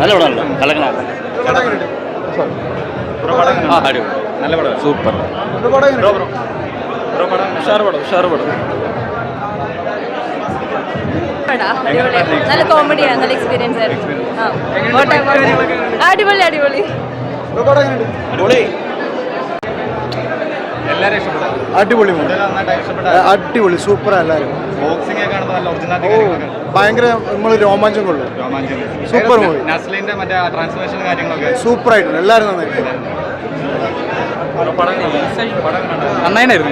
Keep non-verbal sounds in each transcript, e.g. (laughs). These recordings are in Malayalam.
നല്ല പടമല്ല കലക്കണ ആ അടിപൊളി. നല്ല പടം. സൂപ്പർ. ഉഷാർ പടം ഉഷാർ പടം നല്ല കോമഡിയാണ് നല്ല എക്സ്പീരിയൻസ് ആയിരുന്നു. അടിപൊളി അടിപൊളി. ഇഷ്ടപ്പെട്ടു അടിപൊളി മൂവി അടിപൊളി സൂപ്പർ എല്ലാവരും. ഭയങ്കര നമ്മൾ രോമാഞ്ചം കൊള്ളും. സൂപ്പർ മൂവി സൂപ്പർ ആയിട്ടുണ്ട്. എല്ലാവരും നന്നായിട്ട്. നന്നായിരുന്നു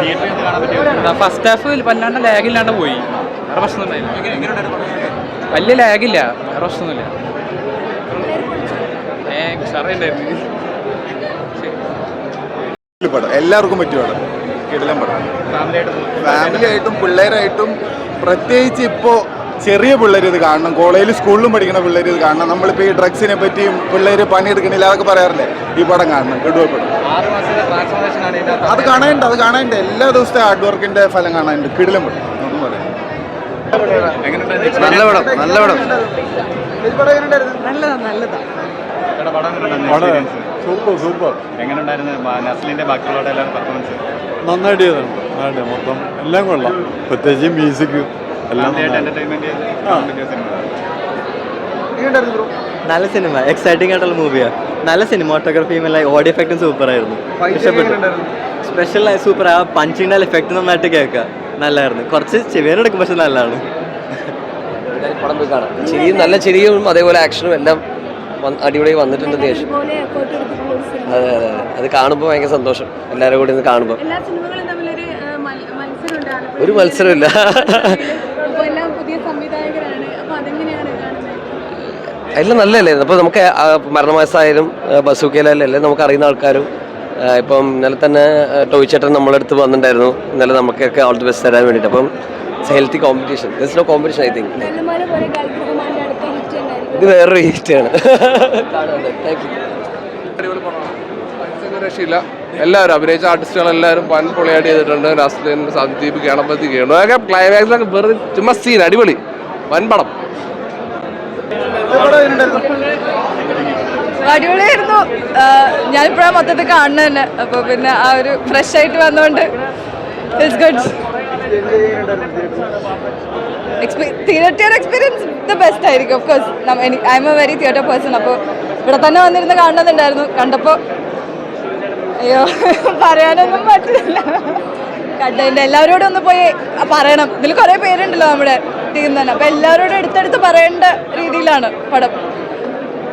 തിയേറ്ററിൽ കാണാൻ പറ്റിയ ഫസ്റ്റ് ഹാഫ് വല്ലാണ്ട് ലാഗില്ലാണ്ട് പോയി. വേറെ പ്രശ്നമൊന്നുമില്ല വലിയ ലാഗില്ല വേറെ പ്രശ്നമൊന്നുമില്ല. ഏ ഉഷാറുണ്ടായിരുന്നു പടം എല്ലാവർക്കും പറ്റിയ പടം കിടിലം പടം. ഫാമിലിയായിട്ടും ഫാമിലി ആയിട്ടും പിള്ളേരായിട്ടും പ്രത്യേകിച്ച് ഇപ്പോൾ ചെറിയ പിള്ളേർ ഇത് കാണണം. കോളേജിൽ സ്കൂളിലും പഠിക്കുന്ന പിള്ളേർ ഇത് കാണണം. നമ്മളിപ്പോൾ ഈ ഡ്രഗ്സിനെ പറ്റിയും പിള്ളേർ പണിയെടുക്കണില്ല അതൊക്കെ പറയാറില്ലേ? ഈ പടം കാണണം. കെടുവപ്പെടും പടം. ആറ് മാസത്തെ ട്രാൻസ്ഫോർമേഷൻ ആണ് ഇതിനകത്ത് അത് കാണാനുണ്ട് അത് കാണാനുണ്ട് എല്ലാ ദിവസത്തെ ഹാർഡ് വർക്കിന്റെ ഫലം കാണാനുണ്ട്. കിടിലം പടം. ഒന്നും പറയാം നല്ല പടം നല്ല പടം. നല്ലതാ പടം എങ്ങനെയുണ്ടായിരുന്നു? experience? Super super. എങ്ങനെ ഉണ്ടായിരുന്നു നസ്ലിന്റെ എല്ലാവരും പെർഫോമൻസ് നന്നായിട്ട് ചെയ്തിട്ടുണ്ട് നന്നായിട്ട് മൊത്തം എല്ലാം കൊള്ളാം. പ്രത്യേകിച്ച് മ്യൂസിക് എല്ലാം നല്ല സിനിമ എക്സൈറ്റിംഗ് ആയിട്ടുള്ള മൂവിയാണ് നല്ല സിനിമാട്ടോഗ്രഫിയും എല്ലാം ഓഡിയോ എഫക്റ്റും സൂപ്പർ ആയിരുന്നു. ഇഷ്ടപ്പെട്ടു. സ്പെഷ്യൽ സൂപ്പർ ആ. പഞ്ചിന്റെ എഫക്റ്റ് നന്നായിട്ട് കേൾക്കുക. നല്ലായിരുന്നു. കുറച്ച് ചെവിയെടുക്കും പക്ഷെ നല്ലതാണ്. പടം പോയി കാണാം. ചിരിയും നല്ല ചിരിയും അതേപോലെ ആക്ഷനും എല്ലാം അടിപൊളി വന്നിട്ടുണ്ട്. അതെ അതെ അതെ. അത്. കാണുമ്പോൾ ഭയങ്കര സന്തോഷം. എല്ലാവരും കൂടി ഇന്ന് കാണുമ്പോൾ ഒരു മത്സരമില്ല. (laughs) എല്ലാം നല്ലതല്ലേ? അപ്പോൾ നമുക്ക് മരണമാസായാലും ബസൂക്കയിലായാലും നമുക്ക് അറിയുന്ന ആൾക്കാരും ഇപ്പം ഇന്നലെ തന്നെ ടോയ് ചേട്ടൻ നമ്മളെടുത്ത് വന്നിട്ടുണ്ടായിരുന്നു. ഇന്നലെ നമുക്കൊക്കെ ഓൾ ദി ബെസ്റ്റ് തരാൻ വേണ്ടിയിട്ട്. അപ്പം it's healthy competition it's no competition I think ഇത് വേറൊരു ഹിറ്റാണ്. താങ്ക് യു രക്ഷയില്ല എല്ലാവരും അഭിനയിച്ച ആർട്ടിസ്റ്റുകളെല്ലാവരും വൻ പൊളിയായിട്ട് ചെയ്തിട്ടുണ്ട്. നസ്ലിൻ സന്ദീപ് ഗണപതി കേണു അതൊക്കെ ക്ലൈമാക്സിലൊക്കെ വെറുതെ ചുമ്മാ സീൻ അടിപൊളി. വൻ പടം. അടിപൊളിയായിരുന്നു. ഞാനിപ്പോഴാണ് മൊത്തത്തിൽ കാണുന്നത് തന്നെ. അപ്പോൾ പിന്നെ ആ ഒരു ഫ്രഷ് ആയിട്ട് വന്നോണ്ട്. It's good theatre experience the best ആയിരിക്കും. Of course I am a very theatre person അപ്പോൾ ഇവിടെ തന്നെ വന്നിരുന്ന് കാണുന്നുണ്ടായിരുന്നു കണ്ടപ്പോൾ അയ്യോ പറയാനൊന്നും പറ്റില്ല. കണ്ടതിന്റെ എല്ലാവരോടും ഒന്ന് പോയി പറയണം. ഇതിൽ കുറേ പേരുണ്ടല്ലോ നമ്മുടെ ടീം തന്നെ. അപ്പോൾ എല്ലാവരോടും എടുത്തെടുത്ത് പറയേണ്ട രീതിയിലാണ് പടം.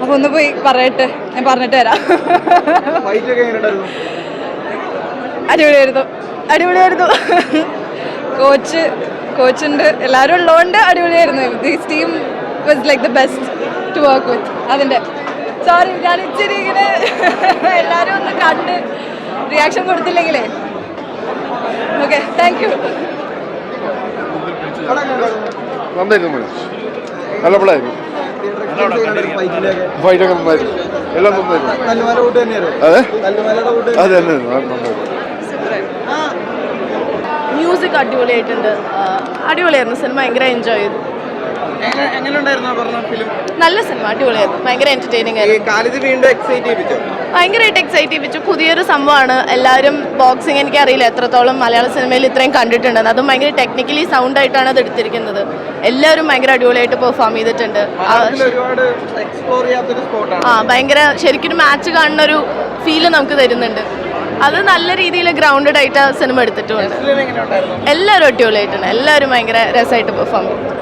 അപ്പോൾ ഒന്ന് പോയി പറയട്ടെ. ഞാൻ പറഞ്ഞിട്ട് വരാം. അടിപൊളിയായിരുന്നു. അടിപൊളിയായിരുന്നു. കോച്ച് കോച്ചുണ്ട് എല്ലാവരും ഉള്ളതുകൊണ്ട് അടിപൊളിയായിരുന്നു. This team was like the best to work with അതിന്റെ. സോറി ഞാൻ ഇച്ചിരി ഇങ്ങനെ (laughs) എല്ലാവരും ഒന്ന് കണ്ട് റിയാക്ഷൻ കൊടുത്തില്ലെങ്കിലേ. ഓക്കെ താങ്ക് യു നന്നായിരുന്നു നല്ല പടമായിരുന്നു ഫൈറ്റൊക്കെ നന്നായിരുന്നു. എല്ലാം നന്നായിരുന്നു. അതെ? അതെ നന്നായിരുന്നു. മ്യൂസിക് അടിപൊളിയായിട്ടുണ്ട്. അടിപൊളിയായിരുന്നു. സിനിമ ഭയങ്കര എൻജോയ് ചെയ്തു. നല്ല സിനിമ അടിപൊളിയായിരുന്നു. ഭയങ്കര എന്റർടൈനിങ് ഭയങ്കരമായിട്ട് എക്സൈറ്റ് ചെയ്യിപ്പിച്ചു. പുതിയൊരു സംഭവമാണ്. എല്ലാവരും ബോക്സിങ് എനിക്കറിയില്ല എത്രത്തോളം മലയാള സിനിമയിൽ ഇത്രയും കണ്ടിട്ടുണ്ടെന്ന്. അതും ഭയങ്കര ടെക്നിക്കലി സൗണ്ട് ആയിട്ടാണ് അത് എടുത്തിരിക്കുന്നത്. എല്ലാവരും ഭയങ്കര അടിപൊളിയായിട്ട് പെർഫോം ചെയ്തിട്ടുണ്ട്. ആ ഭയങ്കര ശരിക്കും മാച്ച് കാണുന്ന ഒരു ഫീൽ നമുക്ക് തരുന്നുണ്ട്. അത് നല്ല രീതിയിൽ ഗ്രൗണ്ടഡ് ആയിട്ട് ആ സിനിമ എടുത്തിട്ടുണ്ട്. എല്ലാവരും അടിപൊളിയായിട്ടുണ്ട്. എല്ലാവരും ഭയങ്കര രസമായിട്ട് പെർഫോം ചെയ്തു.